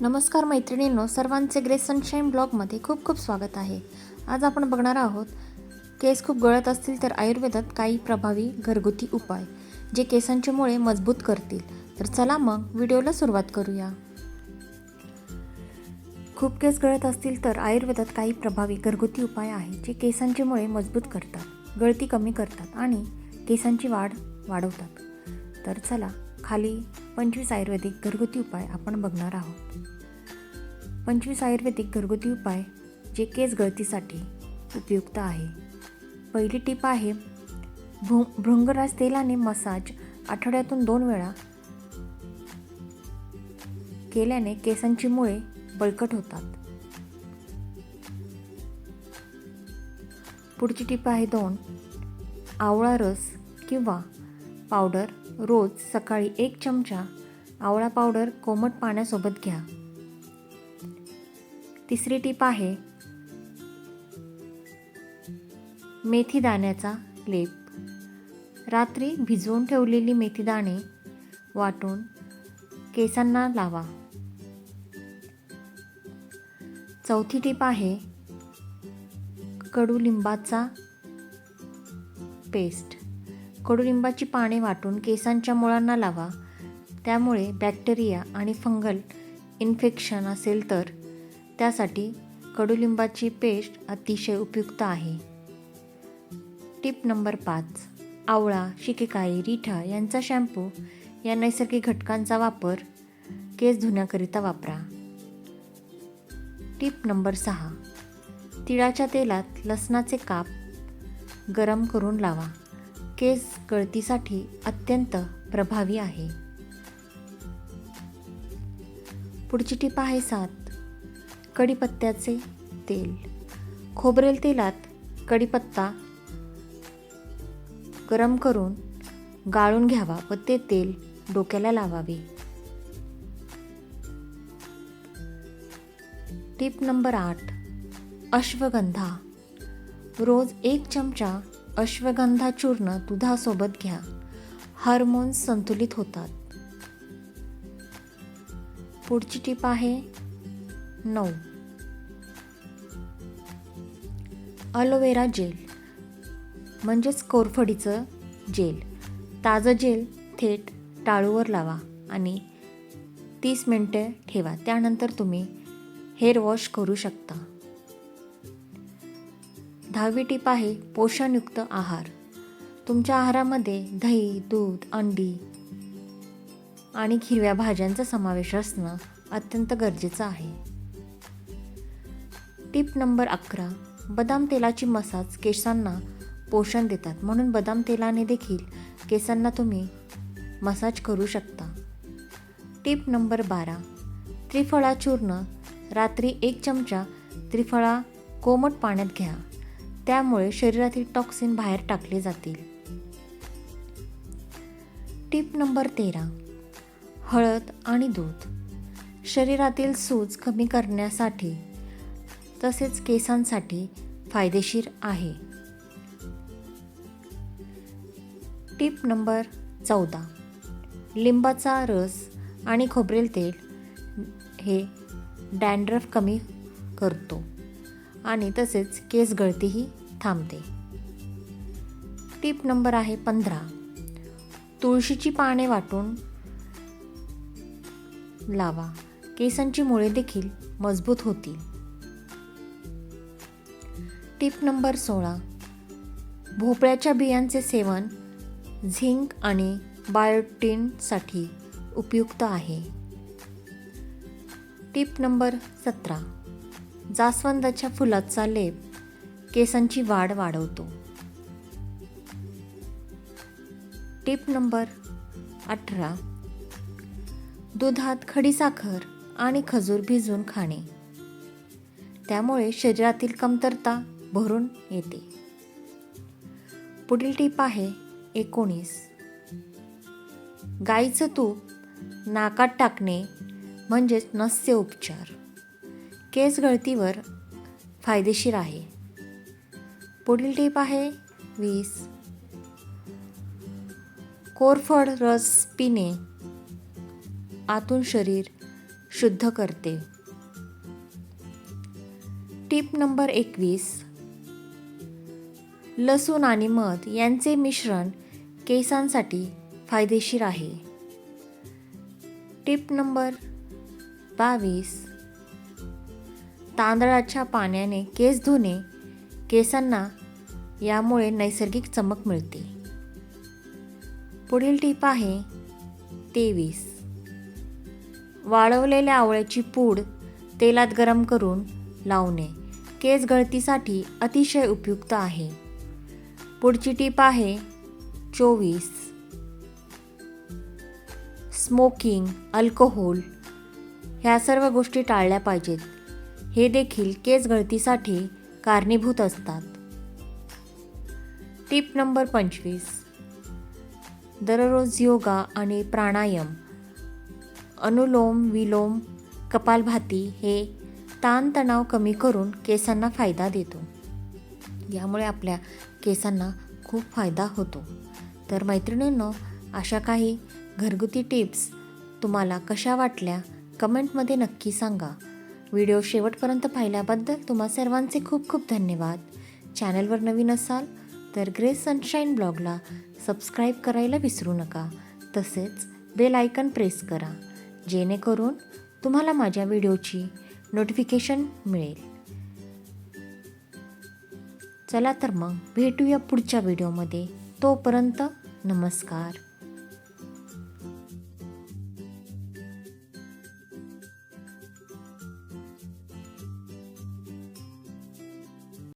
नमस्कार मैत्रिणींनो सर्वांचे ग्रेस सनशाईन ब्लॉगमध्ये खूप खूप स्वागत आहे. आज आपण बघणार आहोत केस खूप गळत असतील तर आयुर्वेदात काही प्रभावी घरगुती उपाय जे केसांचे मुळे मजबूत करतील. तर चला मग व्हिडिओला सुरुवात करूया. खूप केस गळत असतील तर आयुर्वेदात काही प्रभावी घरगुती उपाय आहेत जे केसांचे मुळे मजबूत करतात गळती कमी करतात आणि केसांची वाढ वाढवतात. तर चला खाली पंचवीस आयुर्वेदिक घरगुती उपाय आपण बघणार आहोत. पंचवीस आयुर्वेदिक घरगुती उपाय जे केस गळतीसाठी उपयुक्त आहे. पहिली टीप आहे भृ भृंगराज तेलाने मसाज आठवड्यातून दोन वेळा केल्याने केसांची मुळे बळकट होतात. पुढची टीप आहे दोन आवळा रस किंवा पावडर रोज सकाळी एक चमचा आवळा पावडर कोमट पाण्यासोबत घ्या. तिसरी टीप आहे मेथी दाण्याचा लेप. रात्री भिजवून ठेवलेली मेथी दाणे वाटून केसांना लावा. चौथी टीप आहे कडुलिंबाचा पेस्ट. कडुलिंबाची पाने वाटून केसांच्या मुळांना लावा. त्यामुळे बॅक्टेरिया आणि फंगल इन्फेक्शन असेल तर त्यासाठी कडुलिंबाची पेस्ट अतिशय उपयुक्त आहे. टिप नंबर पाच. आवळा शिकेकाई रिठा यांचा शॅम्पू या नैसर्गिक घटकांचा वापर केस धुण्याकरिता वापरा. टिप नंबर सहा. तिळाच्या तेलात लसणाचे काप गरम करून लावा. केस गळतीसाठी अत्यंत प्रभावी आहे. पुढची टीप आहे सात. कढीपत्त्याचे तेल. खोबरेल तेलात कढीपत्ता गरम करून गाळून घ्यावा व ते तेल डोक्याला लावावे. टीप नंबर आठ. अश्वगंधा. रोज एक चमचा अश्वगंधा चूर्ण दुधासोबत घ्या. हार्मोन्स संतुलित होतात. पुढची टीप आहे नऊ. अलोवेरा जेल म्हणजेच कोरफडीचं जेल. ताजं जेल थेट टाळूवर लावा आणि तीस मिनटे ठेवा. त्यानंतर तुम्ही हेअर वॉश करू शकता. दहावी टीप आहे पोषणयुक्त आहार. तुमच्या आहारामध्ये दही दूध अंडी आणि हिरव्या भाज्यांचा समावेश असणं अत्यंत गरजेचं आहे. टीप नंबर अकरा बदाम तेलाची मसाज केसांना पोषण देतात. म्हणून बदाम तेलाने देखील केसांना तुम्ही मसाज करू शकता. टीप नंबर बारा त्रिफळा चूर्ण रात्री एक चमचा त्रिफळा कोमट पाण्यात घ्या. त्यामुळे शरीरातील टॉक्सिन बाहेर टाकले जातील. टीप नंबर तेरा. हळद आणि दूध. शरीरातील सूज कमी करण्यासाठी तसेच केसांसाठी फायदेशीर आहे. टीप नंबर चौदा. लिंबाचा रस आणि खोबरेल तेल हे डॅन्ड्रफ कमी करतो आणि तसेच केस गळतीही थांबते. टीप नंबर आहे पंधरा. तुळशीची पाने वाटून लावा. केसांची मुळे देखील मजबूत होतील. टीप नंबर सोळा. भोपळ्याच्या बियांचे सेवन झिंक आणि बायोटीनसाठी उपयुक्त आहे. टीप नंबर सतरा. जास्वंदाच्या फुलाचा लेप केसांची वाढ वाढवतो. टीप नंबर अठरा. दुधात खडीसाखर आणि खजूर भिजवून खाणे. त्यामुळे शरीरातील कमतरता भरून येते. पुढील टीप आहे एकोणीस. गाईचं तूप नाकात टाकणे म्हणजेच नस्य उपचार. केस गळतीवर फायदेशीर आहे. पुढील टीप आहे वीस. कोरफड रस पिणे. आतून शरीर शुद्ध करते. टीप नंबर एकवीस. लसूण आणि मध यांचे मिश्रण केसांसाठी फायदेशीर आहे. टिप नंबर बावीस. तांदळाच्या पाण्याने केस धुणे केसांना यामुळे नैसर्गिक चमक मिळते. पुढील टीप आहे तेवीस. वाळवलेल्या आवळ्याची पूड तेलात गरम करून लावणे. केस गळतीसाठी अतिशय उपयुक्त आहे. पुढची टीप आहे चोवीस. स्मोकिंग अल्कोहोल ह्या सर्व गोष्टी टाळल्या पाहिजेत. हे देखील केस गळतीसाठी कारणीभूत असतात. टिप नंबर पंचवीस. दररोज योगा आणि प्राणायाम अनुलोम विलोम कपालभाती हे ताणतणाव कमी करून केसांना फायदा देतो. यामुळे आपल्या केसांना खूप फायदा होतो. तर मैत्रिणींनो अशा काही घरगुती टिप्स तुम्हाला कशा वाटल्या कमेंटमध्ये नक्की सांगा. व्हिडिओ शेवटपर्यंत पाहिल्याबद्दल तुम्हा सर्वांचे खूप खूप धन्यवाद. चॅनलवर नवीन असाल तर ग्रे सनशाईन ब्लॉगला सबस्क्राईब करायला विसरू नका. तसेच बेल आयकन प्रेस करा जेणेकरून तुम्हाला माझ्या व्हिडिओची नोटिफिकेशन मिळेल. चला तर मग भेटूया पुढच्या व्हिडिओमध्ये. तोपर्यंत नमस्कार.